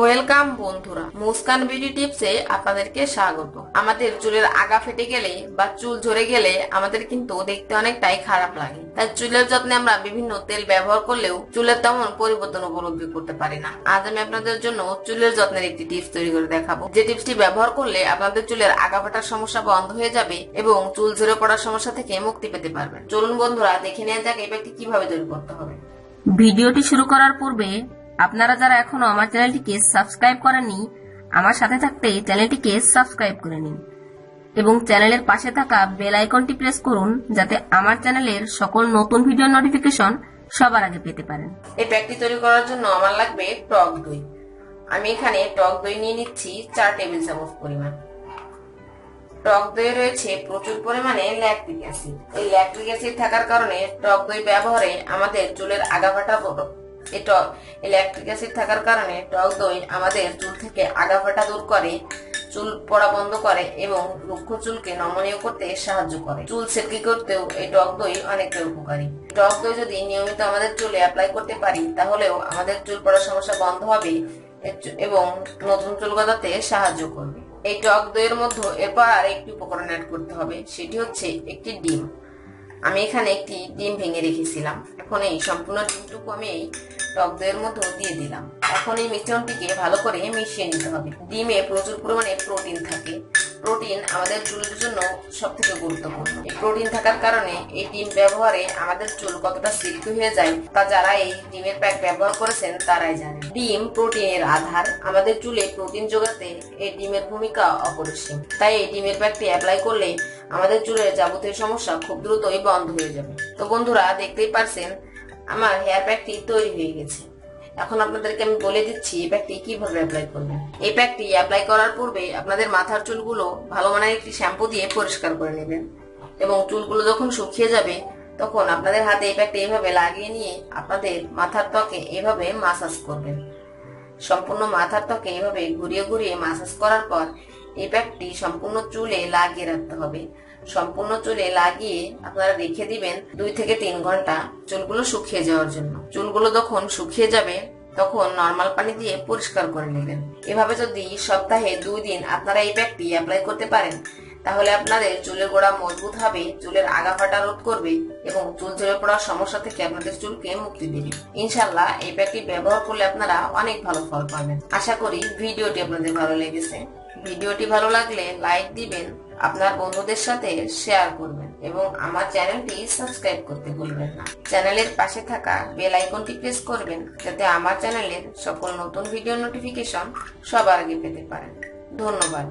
Welcome বন্ধুরা, Muskan beauty টিপসে আপনাদেরকে স্বাগত। আমাদের চুলের আগা ফেটে গেলে বা চুল ঝরে গেলে আমাদের কিন্তু দেখতে অনেকটাই খারাপ লাগে। তাই চুলের যত্নে আমরা বিভিন্ন তেল ব্যবহার করলেও চুলের তেমন পরিবর্তন উপলব্ধি করতে পারি না। আজ আমি আপনাদের জন্য চুলের যত্নের একটি টিপস তৈরি করে দেখাবো। যে টিপসটি ব্যবহার করলে আপনাদের চুলের আগা ফাটার সমস্যা বন্ধ হয়ে যাবে এবং চুল ঝরে পড়ার সমস্যা থেকে মুক্তি পেতে পারবেন। চলুন বন্ধুরা, দেখে নেওয়া যাক এই ব্যক্তি কীভাবে তৈরি করতে হবে। ভিডিওটি শুরু করার পূর্বে আপনারা যারা এখনও আমার চ্যানেলটিকে সাবস্ক্রাইব করেননি, আমার সাথে থাকতে চ্যানেলটিকে সাবস্ক্রাইব করে নিন এবং চ্যানেলের পাশে থাকা বেল আইকনটি প্রেস করুন যাতে আমার চ্যানেলের সকল নতুন ভিডিও নোটিফিকেশন সবার আগে পেতে পারেন। এই প্যাকটি তৈরি করার জন্য আমার লাগবে টক দই। আমি এখানে টক দই নিয়ে নিচ্ছি চার টেবিল চামচ পরিমাণ। টক দই রয়েছে প্রচুর পরিমাণে ল্যাকটিক অ্যাসিড। এই ল্যাকটিক অ্যাসিড থাকার কারণে টক দই ব্যবহারে আমাদের চুলের আগাফাটা এই টক এই ল্যাকটিক অ্যাসিড থাকার কারণে টক দই আমাদের চুল থেকে আগাফাটা দূর করে, চুল পড়া বন্ধ করে এবং রুক্ষ চুলকে নমনীয় করতে সাহায্য করে। চুল সিল্কি করতেও এই টক দই অনেকটা উপকারী। টক দই যদি নিয়মিত আমাদের চুলে অ্যাপ্লাই করতে পারি, তাহলেও আমাদের চুল পড়ার সমস্যা বন্ধ হবে এবং নতুন চুল গজাতে সাহায্য করবে। এই টক দইয়ের মধ্যে এরপর আর একটি উপকরণ অ্যাড করতে হবে, সেটি হচ্ছে একটি ডিম। আমি এখানে একটি ডিম ভেঙে রেখেছিলাম। এখন এই সম্পূর্ণ ডিমটুকু আমি এই টক দইয়ের মধ্যে দিয়ে দিলাম। এখন এই মিশ্রণটিকে ভালো করে মিশিয়ে নিতে হবে। ডিমে প্রচুর পরিমাণে প্রোটিন থাকে। প্রোটিন আমাদের চুলের জন্য সব থেকে গুরুত্বপূর্ণ। এই প্রোটিন থাকার কারণে এই ডিম ব্যবহারে আমাদের চুল কতটা সিল্কি হয়ে যায় তা যারা এই ডিমের প্যাক ব্যবহার করেছেন তারাই জানে ডিম প্রোটিনের আধার। আমাদের চুলে প্রোটিন যোগাতে এই ডিমের ভূমিকা অপরিসীম। তাই এই ডিমের প্যাকটি অ্যাপ্লাই করলে আমাদের চুলের যাবতীয় সমস্যা খুব দ্রুতই বন্ধ হয়ে যাবে। তো বন্ধুরা, দেখতেই পারছেন, আমার হেয়ার প্যাকটি তৈরি হয়ে গেছে। এখন আপনাদেরকে আমি বলে দিচ্ছি, এই প্যাকটি কীভাবে অ্যাপ্লাই করবেন? এই প্যাকটি অ্যাপ্লাই করার পূর্বে আপনাদের মাথার চুলগুলো ভালো মানের একটি শ্যাম্পু দিয়ে পরিষ্কার করে নেবেন এবং চুলগুলো যখন শুকিয়ে যাবে, তখন আপনাদের হাতে এই প্যাকটি এইভাবে লাগিয়ে নিয়ে আপনাদের মাথার ত্বকে এইভাবে মাসাজ করবেন। সম্পূর্ণ মাথার ত্বকে এইভাবে ঘুরিয়ে ঘুরিয়ে মাসাজ করার পর এই প্যাকটি সম্পূর্ণ চুলে লাগিয়ে রাখতে হবে। সম্পূর্ণ চুলে লাগিয়ে আপনারা রেখে দিবেন দুই থেকে তিন ঘণ্টা চুলগুলো শুকিয়ে যাওয়ার জন্য। চুলগুলো যখন শুকিয়ে যাবে, তখন নর্মাল পানি দিয়ে পরিষ্কার করে নেবেন। এভাবে যদি সপ্তাহে দুই দিন আপনারা এই প্যাকটি অ্যাপ্লাই করতে পারেন, তাহলে আপনাদের চুলের গোড়া মজবুত হবে, চুলের আগা ফাটা রোধ করবে এবং চুল ঝরে পড়ার সমস্যা থেকে আপনাদের চুলকে মুক্তি দেবে। ইনশাল্লাহ এই প্যাকটি ব্যবহার করলে আপনারা অনেক ভালো ফল পাবেন। আশা করি ভিডিওটি আপনাদের ভালো লেগেছে। ভিডিওটি ভালো লাগলে লাইক দিবেন, আপনার বন্ধুদের সাথে শেয়ার করবেন এবং আমার চ্যানেলটি সাবস্ক্রাইব করতে ভুলবেন না। চ্যানেলের পাশে থাকা বেল আইকনটি প্রেস করবেন যাতে আমার চ্যানেলের সকল নতুন ভিডিও নোটিফিকেশন সবার আগে পেতে পারেন। ধন্যবাদ।